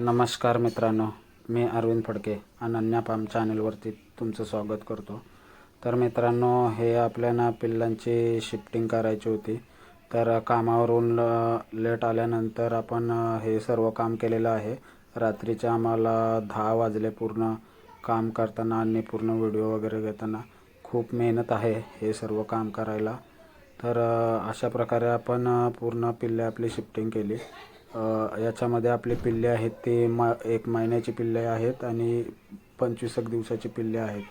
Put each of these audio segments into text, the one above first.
नमस्कार मित्रांनो मी अरविंद फडके अनन्या पाम चॅनलवरती तुमचं स्वागत करतो. तर मित्रांनो हे आपल्याला पिल्लांची शिफ्टिंग करायची होती. तर कामावरून लेट आल्यानंतर आपण हे सर्व काम केलेलं आहे. रात्रीचे आम्हाला दहा वाजले पूर्ण काम करताना आणि पूर्ण व्हिडिओ वगैरे घेताना. खूप मेहनत आहे हे सर्व काम करायला. तर अशा प्रकारे आपण पूर्ण पिल्ले आपली शिफ्टिंग केली. याच्यामध्ये आपली पिल्ले आहेत ते म एक महिन्याची पिल्ले आहेत आणि पंचवीस एक दिवसाची पिल्ले आहेत.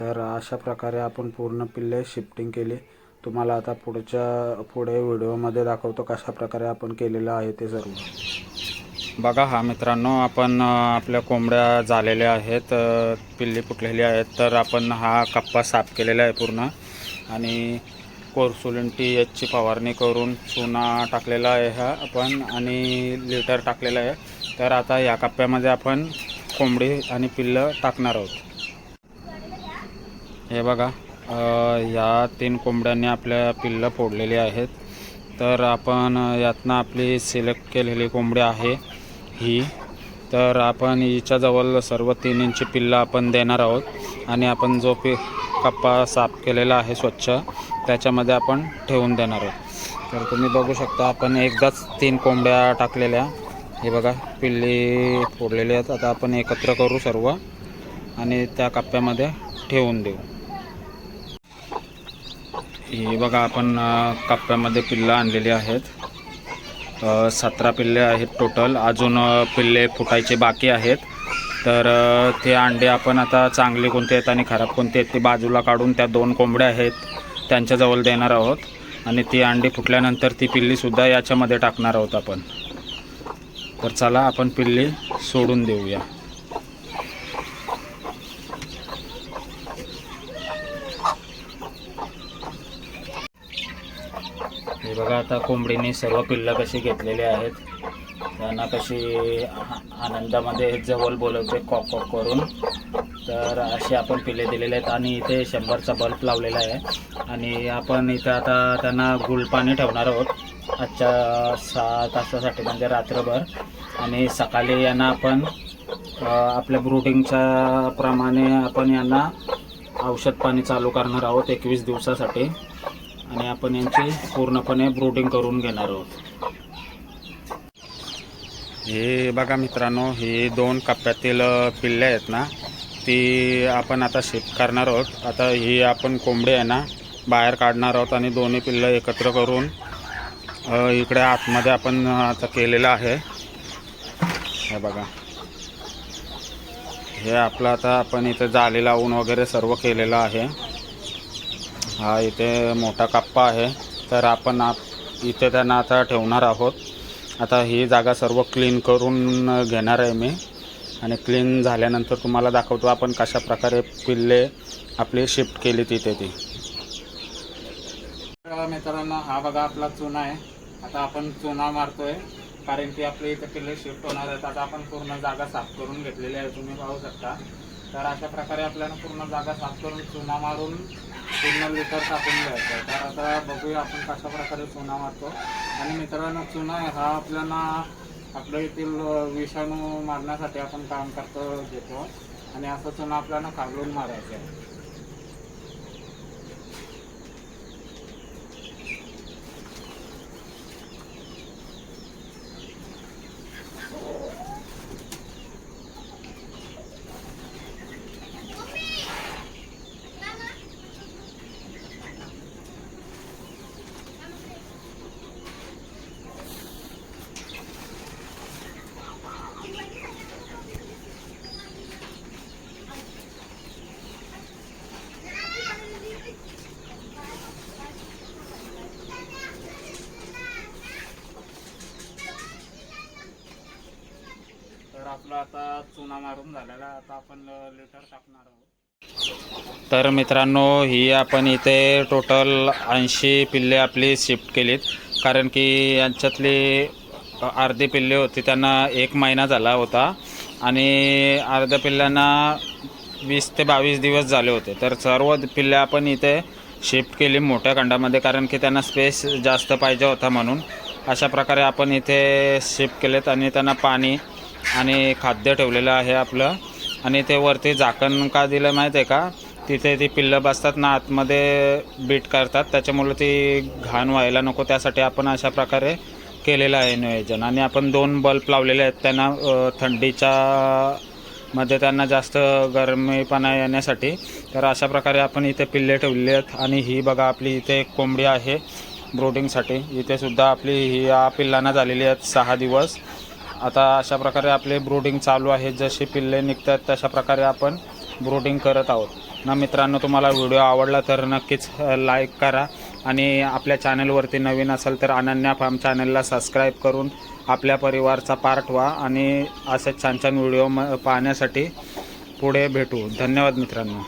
तर अशा प्रकारे आपण पूर्ण पिल्ले शिफ्टिंग केली. तुम्हाला आता पुढच्या पुढे व्हिडिओमध्ये दाखवतो कशा प्रकारे आपण केलेलं आहे ते सर्व. बघा हा मित्रांनो आपण आपल्या कोंबड्या झालेल्या आहेत पिल्ली फुटलेली आहेत. तर आपण हा कप्पा साफ केलेला आहे पूर्ण. आणि कोर्सुलिन टी एचची फवारणी करून चुना टाकलेला आहे हा आपण आणि लिटर टाकलेलं आहे. तर आता या कप्प्यामध्ये आपण कोंबडी आणि पिल्लं टाकणार आहोत. हे बघा या तीन कोंबड्यांनी आपल्या पिल्लं फोडलेली आहेत. तर आपण यातनं आपली सिलेक्ट केलेली कोंबडी आहे ही. तर आपण हिच्याजवळ सर्व तीन इंची पिल्लं आपण देणार आहोत. आणि आपण जो पि कप्पा साफ केलेला आहे स्वच्छ. त्याच्यामध्ये आपण ठेवून देणार आहोत. तर तुम्ही बघू शकता आपण एकदाच तीन कोंबड्या टाकलेल्या. हे बघा पिल्ली फोडलेली आहेत. आता आपण एकत्र करू सर्व आणि त्या कप्प्यामध्ये ठेवून देऊ. ही बघा आपण कप्प्यामध्ये पिल्लं आणलेली आहेत. सतरा पिल्ले आहेत टोटल अजून पिल्ले फुटायचे बाकी आहेत. तर ते अंडे आपण आता चांगले कोणते आहेत आणि खराब कोणते आहेत ते बाजूला काढून त्या दोन कोंबड्या आहेत त्यांच्याजवळ देणार आहोत. आणि ती अंडी फुटल्यानंतर ती पिल्लीसुद्धा याच्यामध्ये टाकणार आहोत आपण. तर चला आपण पिल्ली सोडून देऊया. हे बघा आता कोंबडीने सर्व पिल्लं कशी घेतलेली आहेत. त्यांना कशी आनंदामध्ये जवळ बोलवते कॉक कॉक करून. तर असे आपण पिले दिलेले आहेत आणि इथे शंभरचा बल्ब लावलेला आहे. आणि आपण इथं आता त्यांना गुळपाणी ठेवणार आहोत. आजच्या सहा तासासाठी म्हणजे रात्रभर. आणि सकाळी यांना आपण आपल्या ब्रुटिंगच्या प्रमाणे आपण यांना औषध पाणी चालू करणार आहोत एकवीस दिवसासाठी. आणि आपण यांची पूर्णपणे ब्रुटिंग करून घेणार आहोत. हे बघा मित्रांनो हे दोन कप्प्यातील पिल्ले आहेत ना ती आपण आता शिफ्ट करणार आहोत. आता ही आपण कोंबडी आहे ना बाहेर काढणार आहोत आणि दोन्ही पिल्लं एकत्र करून इकडे आतमध्ये आपण आता केलेलं आहे. हे बघा. हे आपलं आता आपण इथे जाली लावून वगैरे सर्व केलेलं आहे. हा इथे मोठा कप्पा आहे. तर आपण आप इथे त्यांना आता ठेवणार आहोत. आता ही जागा सर्व क्लीन करून घेणार आहे मी. आणि क्लीन झाल्यानंतर तुम्हाला दाखवतो आपण कशा प्रकारे पिल्ले आपली शिफ्ट केली तिथे ती. मित्रांनो हा बघा आपला चुना आहे. आता आपण चुना मारतोय कारण की आपले इथे पिल्ले शिफ्ट होणार आहेत. आता आपण पूर्ण जागा साफ करून घेतलेली आहे तुम्ही पाहू शकता. तर अशा प्रकारे आपल्याला पूर्ण जागा साफ करून चुना मारून पूर्ण लिटर टाकून घ्यायचं तर आता बघूया आपण कशा प्रकारे चुना मारतो. आणि मित्रांनो चुना हा आपल्याला आपल्या येथील विषाणू मारण्यासाठी आपण काम करतो घेतो. आणि असं चुना आपल्याला काढून मारायचं आहे तर आपला आता चुना मारून झालेला आता आपण लिटर टाकणार आहोत. तर मित्रांनो ही आपण इथे टोटल ऐंशी पिल्ले आपली शिफ्ट केलीत. कारण की यांच्यातली अर्धी पिल्ले होती त्यांना एक महिना झाला होता. आणि अर्ध्या पिल्ल्यांना वीस ते बावीस दिवस झाले होते. तर सर्व पिल्ले आपण इथे शिफ्ट केली मोठ्या खंडामध्ये कारण की त्यांना स्पेस जास्त पाहिजे होता म्हणून. अशा प्रकारे आपण इथे शिफ्ट केलेत आणि त्यांना पाणी आणि खाद्य ठेवलेलं आहे आपलं. आणि ते वरती झाकण का दिलं माहीत आहे का? तिथे ती पिल्लं बसतात ना आतमध्ये बीट करतात. त्याच्यामुळे ती घाण व्हायला नको. त्यासाठी आपण अशा प्रकारे केलेलं आहे नियोजन. आणि आपण दोन बल्ब लावलेले आहेत. त्यांना थंडीच्या मध्ये त्यांना जास्त गरमीपणा येण्यासाठी. तर अशा प्रकारे आपण इथे पिल्ले ठेवलेले आहेत. आणि ही बघा आपली इथे एक कोंबडी आहे. ब्रोडिंगसाठी इथे सुद्धा आपली ही या पिल्लांना झालेली आहेत सहा दिवस. आता अशा प्रकारे आपले ब्रोडिंग चालू आहे. जसे पिल्ले निघतात तशा प्रकारे आपण ब्रोडिंग करत आहोत. ना मित्रांनो तुम्हाला व्हिडिओ आवडला तर नक्कीच लाईक करा. आणि आपल्या चॅनलवरती नवीन असेल तर अनन्या फार्म चॅनलला सबस्क्राईब करून आपल्या परिवारचा पार्ट व्हा. आणि असे छान छान व्हिडिओ म पाहण्यासाठी पुढे भेटू. धन्यवाद मित्रांनो.